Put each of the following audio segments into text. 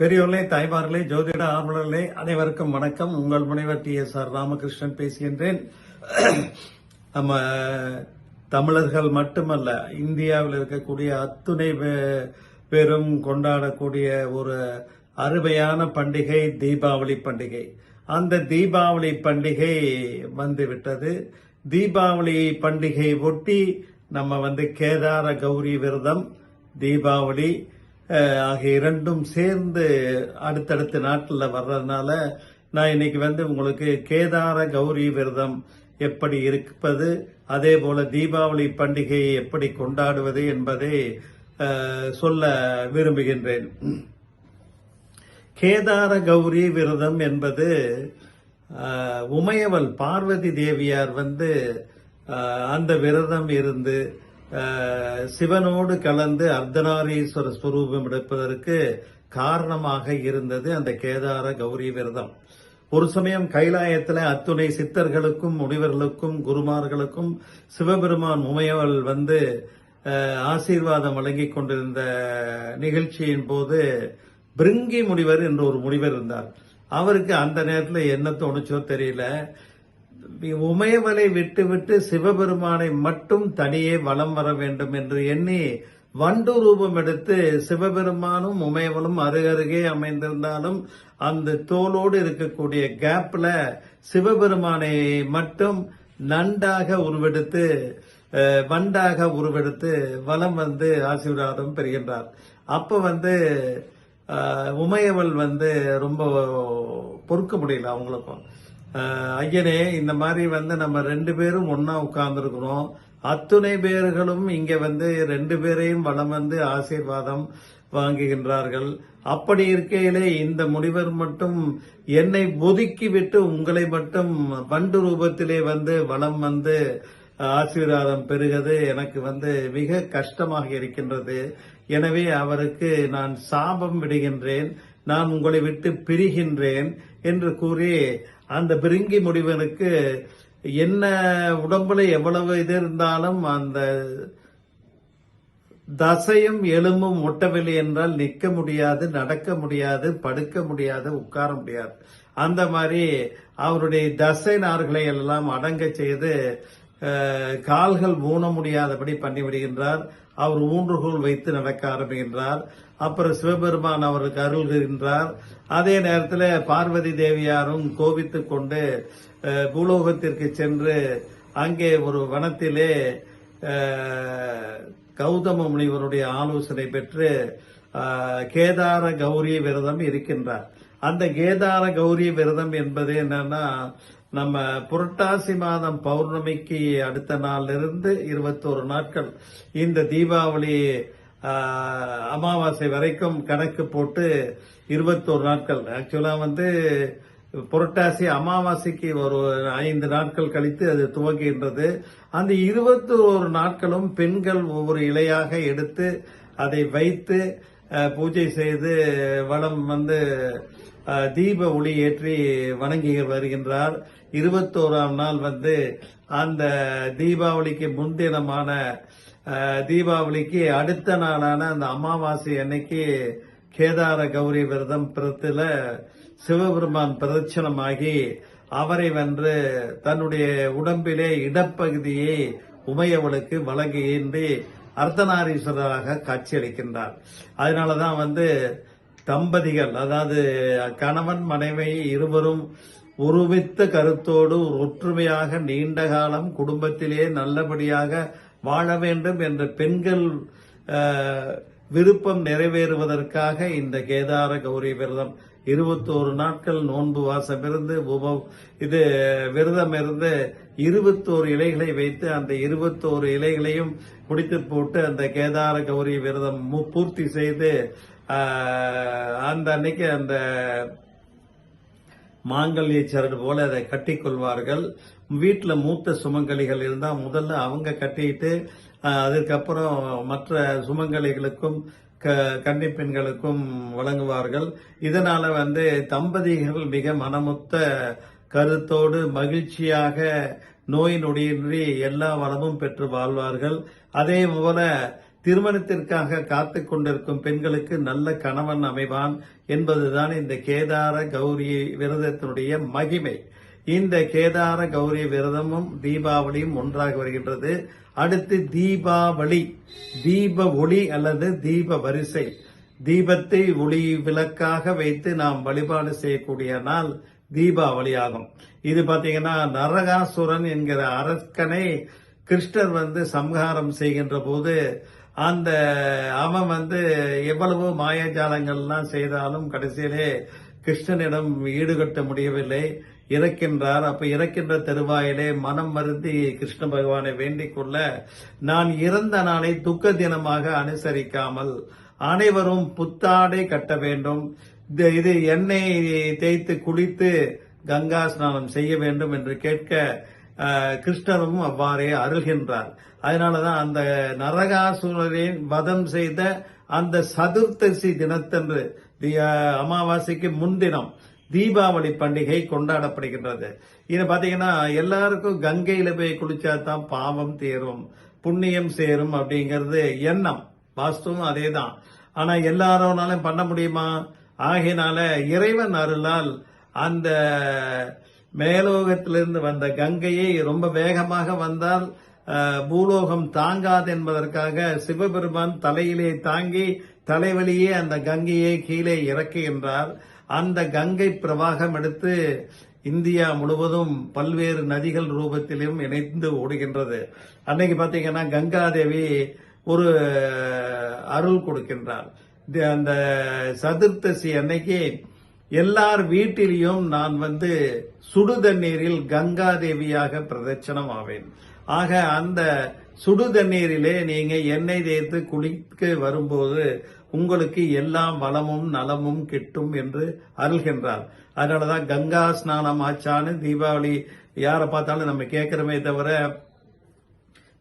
பெரியோர்களே தாய்மார்களே ஜோதிட ஆர்வலர்களே அனைவருக்கும் வணக்கம். உங்கள் முனைவர் டி. எஸ். ஆர். ராமகிருஷ்ணன் பேசுகின்றேன். நம்ம தமிழர்கள் மட்டுமல்ல இந்தியாவில் இருக்கக்கூடிய அத்துணை பே- கொண்டாடக்கூடிய ஒரு அருமையான பண்டிகை தீபாவளி பண்டிகை. அந்த தீபாவளி பண்டிகை வந்துவிட்டது. தீபாவளி பண்டிகை ஒட்டி நம்ம வந்து கேதார கௌரி விரதம் தீபாவளி ஆகிய இரண்டும் சேர்ந்து அடுத்தடுத்த நாட்டில் வர்றதுனால நான் இன்னைக்கு வந்து உங்களுக்கு கேதார கௌரி விரதம் எப்படி இருப்பது அதே போல தீபாவளி பண்டிகையை எப்படி கொண்டாடுவது என்பதை சொல்ல விரும்புகின்றேன். கேதார கௌரி விரதம் என்பது உமையவள் பார்வதி தேவியார் வந்து அந்த விரதம் இருந்து சிவனோடு கலந்து அர்த்தநாரீஸ்வர ஸ்வரூபம் எடுப்பதற்கு காரணமாக இருந்தது அந்த கேதார கௌரி விரதம். ஒரு சமயம் கைலாயத்தில் அத்துணை சித்தர்களுக்கும் முனிவர்களுக்கும் குருமார்களுக்கும் சிவபெருமான் உமையவள் வந்து ஆசீர்வாதம் வழங்கிக் கொண்டிருந்த நிகழ்ச்சியின் போது பிருங்கி முனிவர் என்று ஒரு முனிவர் இருந்தார். அவருக்கு அந்த நேரத்தில் என்ன தோணுச்சோ தெரியல. உமையவலை விட்டுவிட்டு சிவபெருமானை மட்டும் தனியே வலம் வர வேண்டும் என்று எண்ணி வண்டு ரூபம் எடுத்து சிவபெருமானும் உமையவளும் அருகருகே அமைந்திருந்தாலும் அந்த தோலோடு இருக்கக்கூடிய கேப்ல சிவபெருமானை மட்டும் நண்டாக உருவெடுத்து வண்டாக உருவெடுத்து வலம் வந்து ஆசீர்வாதம் பெறுகின்றார். அப்ப வந்து உமையவள் வந்து ரொம்ப பொறுக்க முடியல அவங்களுக்கும். ஐயனே இந்த மாதிரி வந்து நம்ம ரெண்டு பேரும் ஒன்னா உட்கார்ந்துருக்கிறோம். அத்துணை பேர்களும் இங்க வந்து ரெண்டு பேரையும் வலம் வந்து ஆசீர்வாதம் வாங்குகின்றார்கள். அப்படி இருக்கையிலே இந்த முனிவர் மட்டும் என்னை ஒதுக்கி விட்டு உங்களை மட்டும் பண்டு ரூபத்திலே வந்து வலம் வந்து ஆசீர்வாதம் பெறுகிறது. எனக்கு வந்து மிக கஷ்டமாக இருக்கின்றது. எனவே அவருக்கு நான் சாபம் விடுகின்றேன். நான் உங்களை விட்டு பிரிகின்றேன். என்று கூறி அந்த பிரிங்கி முடிவனுக்கு என்ன உடம்புல எவ்வளவு இது இருந்தாலும் அந்த தசையும் எலும்பும் ஒட்டவில்லை என்றால் நிற்க முடியாது நடக்க முடியாது படுக்க முடியாது உட்கார முடியாது. அந்த மாதிரி அவருடைய தசை நார்களை எல்லாம் அடங்க செய்து கால்கள் ஊன முடியாதபடி பண்ணிவிடுகின்றார் அவர் ஊன்றுகோல் வைத்து நடக்க ஆரம்பிக்கின்றார். அப்புறம் சிவபெருமான் அவருக்கு அருள்கின்றார் அதே நேரத்தில் பார்வதி தேவியாரும் கோபித்துக் கொண்டு பூலோகத்திற்கு சென்று அங்கே ஒரு வனத்திலே கௌதம முனிவருடைய ஆலோசனை பெற்று கேதார கௌரி விரதம் இருக்கின்றார். அந்த கேதார கௌரி விரதம் என்பது என்னன்னா நம்ம புரட்டாசி மாதம் பௌர்ணமிக்கு அடுத்த நாளிலிருந்து இருபத்தோரு நாட்கள் இந்த தீபாவளி அமாவாசை வரைக்கும் கணக்கு போட்டு இருபத்தோரு நாட்கள். ஆக்சுவலா வந்து புரட்டாசி அமாவாசைக்கு ஒரு ஐந்து நாட்கள் கழித்து அது துவங்குகின்றது. அந்த இருபத்தி ஒரு நாட்களும் பெண்கள் ஒவ்வொரு இலையாக எடுத்து அதை வைத்து பூஜை செய்து வளம் வந்து தீப ஒளி ஏற்றி வணங்கி வருகின்றார். இருபத்தோராம் நாள் வந்து அந்த தீபாவளிக்கு முன்தினமான தீபாவளிக்கு அடுத்த நாளான அந்த அமாவாசை அன்னைக்கு கேதார கௌரி விரதம் பிறத்துல சிவபெருமான் பிரதட்சணமாகி அவரை வென்று தன்னுடைய உடம்பிலே இடப்பகுதியை உமையவளுக்கு வழங்கியின்றி அர்த்தநாரீஸ்வரராக காட்சியளிக்கின்றார். அதனாலதான் வந்து தம்பதிகள் அதாவது கணவன் மனைவி இருவரும் ஒருமித்த கருத்தோடு ஒற்றுமையாக நீண்ட காலம் குடும்பத்திலே நல்லபடியாக வாழ வேண்டும் என்ற பெண்கள் விருப்பம் நிறைவேறுவதற்காக இந்த கேதார கௌரி விரதம். இருபத்தோரு நாட்கள் நோன்பு வாசம் இருந்து உப இது விரதம் இருந்து இருபத்தோரு இலைகளை வைத்து அந்த இருபத்தோரு இலைகளையும் குடித்து போட்டு அந்த கேதார கௌரி விரதம் மு- பூர்த்தி செய்து அந்த அன்னைக்கு அந்த மாங்கல்ய சரடு போல அதை கட்டிக்கொள்வார்கள் வீட்டில் மூத்த சுமங்கலிகள் இருந்தால் முதல்ல அவங்க கட்டிட்டு அதுக்கப்புறம் மற்ற சுமங்கலிகளுக்கும் க கன்னி பெண்களுக்கும் வழங்குவார்கள். இதனால் வந்து தம்பதிகள் மிக மனமுத்த கருத்தோடு மகிழ்ச்சியாக நோய் நொடியின்றி எல்லா வளமும் பெற்று வாழ்வார்கள். அதே போல திருமணத்திற்காக காத்து கொண்டிருக்கும் பெண்களுக்கு நல்ல கணவன் அமைவான் என்பதுதான் இந்த கேதார கௌரி விரதத்தினுடைய மகிமை. இந்த கேதார கௌரி விரதமும் தீபாவளியும் ஒன்றாக வருகின்றது. அடுத்து தீபாவளி. தீப ஒளி அல்லது தீப வரிசை. தீபத்தை ஒளி விளக்காக வைத்து நாம் வழிபாடு செய்யக்கூடிய நாள் தீபாவளி ஆகும். இது பாத்தீங்கன்னா நரகாசுரன் என்கிற அரக்கனை கிருஷ்ணர் வந்து சம்ஹாரம் செய்கின்ற போது அந்த அவன் வந்து எவ்வளவோ மாயாஜாலங்கள்லாம் செய்தாலும் கடைசியிலே கிருஷ்ணனிடம் ஈடுகட்ட முடியவில்லை. இறக்கின்றார். அப்ப இறக்கின்ற தருவாயிலே மனம் மருந்தி கிருஷ்ண பகவானை வேண்டிக் கொள்ள நான் இறந்த நாளை துக்க தினமாக அனுசரிக்காமல் அனைவரும் புத்தாடை கட்ட வேண்டும். இது- எண்ணெய் தேய்த்து குளித்து கங்கா ஸ்நானம் செய்ய வேண்டும் என்று கேட்க கிருஷ்ணரும் அவ்வாறே அருள்கின்றார். அதனாலதான் அந்த நரகாசுரரின் வதம் செய்த அந்த சதுர்த்தசி தினத்தன்று அமாவாசைக்கு முன்தினம் தீபாவளி பண்டிகை கொண்டாடப்படுகின்றது. இது பாத்தீங்கன்னா எல்லாருக்கும் கங்கையில போய் குளிச்சா தான் பாவம் தேரும் புண்ணியம் சேரும் அப்படிங்கிறது எண்ணம். வாஸ்துவும் அதேதான். ஆனா எல்லாரோனாலும் பண்ண முடியுமா? ஆகையினால இறைவன் அருளால் அந்த மேலோகத்திலிருந்து வந்த கங்கையை ரொம்ப வேகமாக வந்தால் பூலோகம் தாங்காது என்பதற்காக சிவபெருமான் தலையிலே தாங்கி தலைவலியே அந்த கங்கையை கீழே இறக்குகின்றார் அந்த கங்கை பிரவாகம் எடுத்து இந்தியா முழுவதும் பல்வேறு நதிகள் ரூபத்திலும் இணைந்து ஓடுகின்றது. அன்னைக்கு பாத்தீங்கன்னா கங்காதேவி ஒரு அருள் கொடுக்கின்றார். அந்த சதுர்த்தசி அன்னைக்கு எல்லார் வீட்டிலையும் நான் வந்து சுடு தண்ணீரில் கங்கா தேவியாக பிரதட்சணம் ஆவேன். ஆக அந்த சுடு தண்ணீரிலே நீங்க எண்ணெய் தேய்த்து குளிக்க வரும்போது உங்களுக்கு எல்லாம் வளமும் நலமும் கிட்டும் என்று அருள்கின்றார். அதனாலதான் கங்கா ஸ்நானம் ஆச்சான்னு தீபாவளி யாரை பார்த்தாலும் நம்ம கேட்கிறோமே தவிர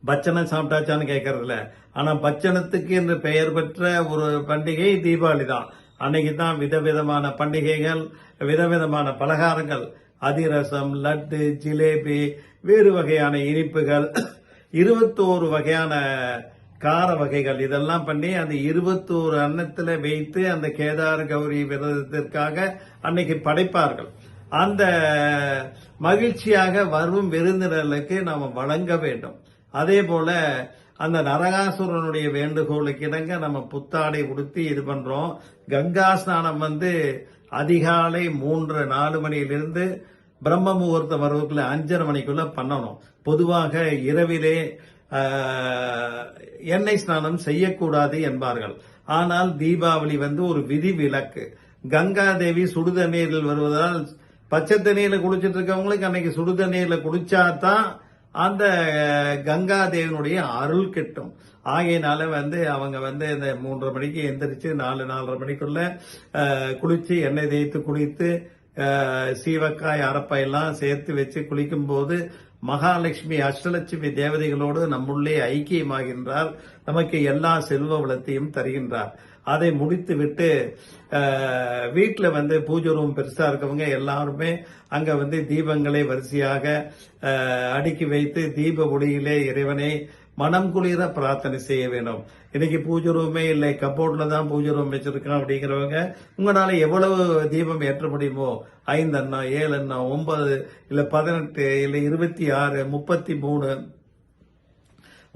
பச்சனை சாப்பிட்டாச்சான்னு கேட்கறதில்ல. ஆனா பச்சனத்துக்கு என்று பெயர் பெற்ற ஒரு பண்டிகை தீபாவளி தான் அன்னைக்கு தான் விதவிதமான பண்டிகைகள் விதவிதமான பலகாரங்கள் அதிரசம் லட்டு ஜிலேபி வேறு வகையான இனிப்புகள் இருபத்தோரு வகையான கார வகைகள். இதெல்லாம் பண்ணி அந்த இருபத்தோரு அன்னத்தில் வைத்து அந்த கேதார கௌரி விரதத்திற்காக அன்னைக்கு படைப்பார்கள். அந்த மகிழ்ச்சியாக வரும் விருந்தினர்களுக்கு நாம் வழங்க வேண்டும். அதே போல அந்த நரகாசுரனுடைய வேண்டுகோளுக்கு இணங்க நம்ம புத்தாடை உடுத்தி இது பண்றோம். கங்கா ஸ்நானம் வந்து அதிகாலை மூன்று நாலு மணியிலிருந்து பிரம்ம முகூர்த்தம் வரவுக்குள்ள அஞ்சரை மணிக்குள்ள பண்ணணும். பொதுவாக இரவிலே எண்ணெய் ஸ்நானம் செய்யக்கூடாது என்பார்கள். ஆனால் தீபாவளி வந்து ஒரு விதி விலக்கு கங்கா தேவி சுடுதண்ணீரில் வருவதால் பச்சை தண்ணீர்ல குளிச்சிட்டு இருக்கவங்களுக்கு அன்னைக்கு சுடுதண்ணீர்ல குளிச்சாதான் அந்த கங்கா தேவனுடைய அருள் கிட்டும். ஆகையினால வந்து அவங்க வந்து இந்த மூன்றரை மணிக்கு எந்திரிச்சு நாலு நாலரை மணிக்குள்ள குளிச்சு எண்ணெய் தேய்த்து குளித்து சீவக்காய் அரப்பையெல்லாம் சேர்த்து வச்சு குளிக்கும் போது மகாலட்சுமி அஷ்டலட்சுமி தேவதைகளோடு நம்முள்ளே ஐக்கியமாகின்றார். நமக்கு எல்லா செல்வ வளத்தையும் தருகின்றார். அதை முடித்து விட்டு வீட்டில் வந்து பூஜை ரூம் பெருசாக இருக்கவங்க எல்லாருமே அங்கே வந்து தீபங்களை வரிசையாக அடுக்கி வைத்து தீப ஒளியிலே இறைவனை மனம் குளிர பிரார்த்தனை செய்ய வேண்டும். இன்னைக்கு பூஜை ரூமே இல்லை. கப்போர்ட்ல தான் பூஜை ரூம் வச்சிருக்கோம் அப்படிங்கிறவங்க உங்களால எவ்வளவு தீபம் ஏற்ற முடியுமோ ஐந்து அண்ணா ஏழு அண்ணா ஒன்பது இல்லை பதினெட்டு இல்லை இருபத்தி ஆறு முப்பத்தி மூணு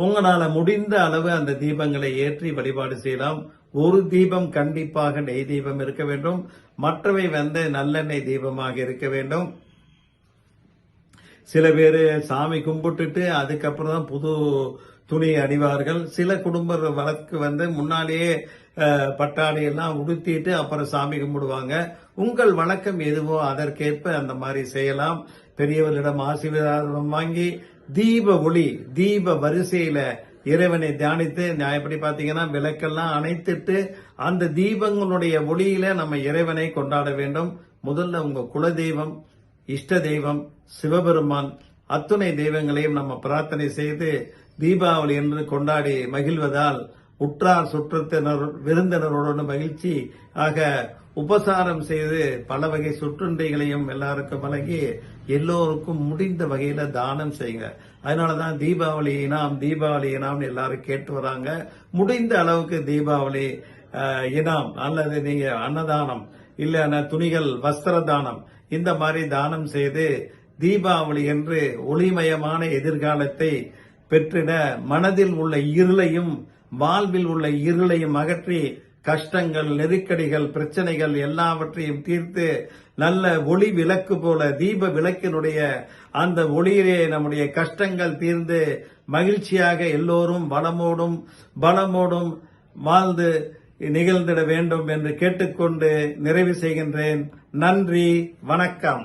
உங்களால முடிந்த அளவு அந்த தீபங்களை ஏற்றி வழிபாடு செய்யலாம். ஒரு தீபம் கண்டிப்பாக நெய் தீபம் இருக்க வேண்டும். மற்றவை வந்து நல்லெண்ணெய் தீபமாக இருக்க வேண்டும். சில பேர் சாமி கும்பிட்டுட்டு அதுக்கப்புறம் தான் புது துணி அணிவார்கள். சில குடும்ப வழக்கு வந்து முன்னாலேயே பட்டாளியெல்லாம் எல்லாம் உடுத்திட்டு அப்புறம் சாமி கும்பிடுவாங்க. உங்கள் வழக்கம் எதுவோ அதற்கேற்ப அந்த மாதிரி செய்யலாம். பெரியவர்களிடம் ஆசீர்வாதம் வாங்கி தீப ஒளி தீப வரிசையில இறைவனை தியானித்து நான் எப்படி பாத்தீங்கன்னா விளக்கெல்லாம் அணைத்துட்டு அந்த தீபங்களுடைய ஒளியில நம்ம இறைவனை கொண்டாட வேண்டும். முதல்ல உங்க குல தெய்வம் இஷ்ட தெய்வம் சிவபெருமான் அத்துணை தெய்வங்களையும் நம்ம பிரார்த்தனை செய்து தீபாவளி என்று கொண்டாடி மகிழ்வதால் உற்றார் சுற்றத்தினர் விருந்தினருடன் மகிழ்ச்சி. ஆக உபசாரம் செய்து பல வகை சுற்றுண்டைகளையும் எல்லாருக்கும் வழங்கி எல்லோருக்கும் முடிந்த வகையில தானம் செய்யுங்க. அதனாலதான் தீபாவளி இனாம் தீபாவளி இனாம்னு எல்லாரும் கேட்டு வராங்க. முடிந்த அளவுக்கு தீபாவளி இனாம் அல்லது நீங்க அன்னதானம் இல்லைன்னா துணிகள் வஸ்திர தானம் இந்த மாதிரி தானம் செய்து தீபாவளி என்று ஒளிமயமான எதிர்காலத்தை பெற்றிட மனதில் உள்ள இருளையும் வாழ்வில் உள்ள இருளையும் அகற்றி கஷ்டங்கள் நெருக்கடிகள் பிரச்சனைகள் எல்லாவற்றையும் தீர்த்து நல்ல ஒளி விளக்கு போல தீப விளக்கினுடைய அந்த ஒளியிலே நம்முடைய கஷ்டங்கள் தீர்ந்து மகிழ்ச்சியாக எல்லோரும் வளமோடும் பலமோடும் வாழ்ந்து நிகழ்ந்திட வேண்டும் என்று கேட்டுக்கொண்டு நிறைவு செய்கின்றேன். நன்றி வணக்கம்.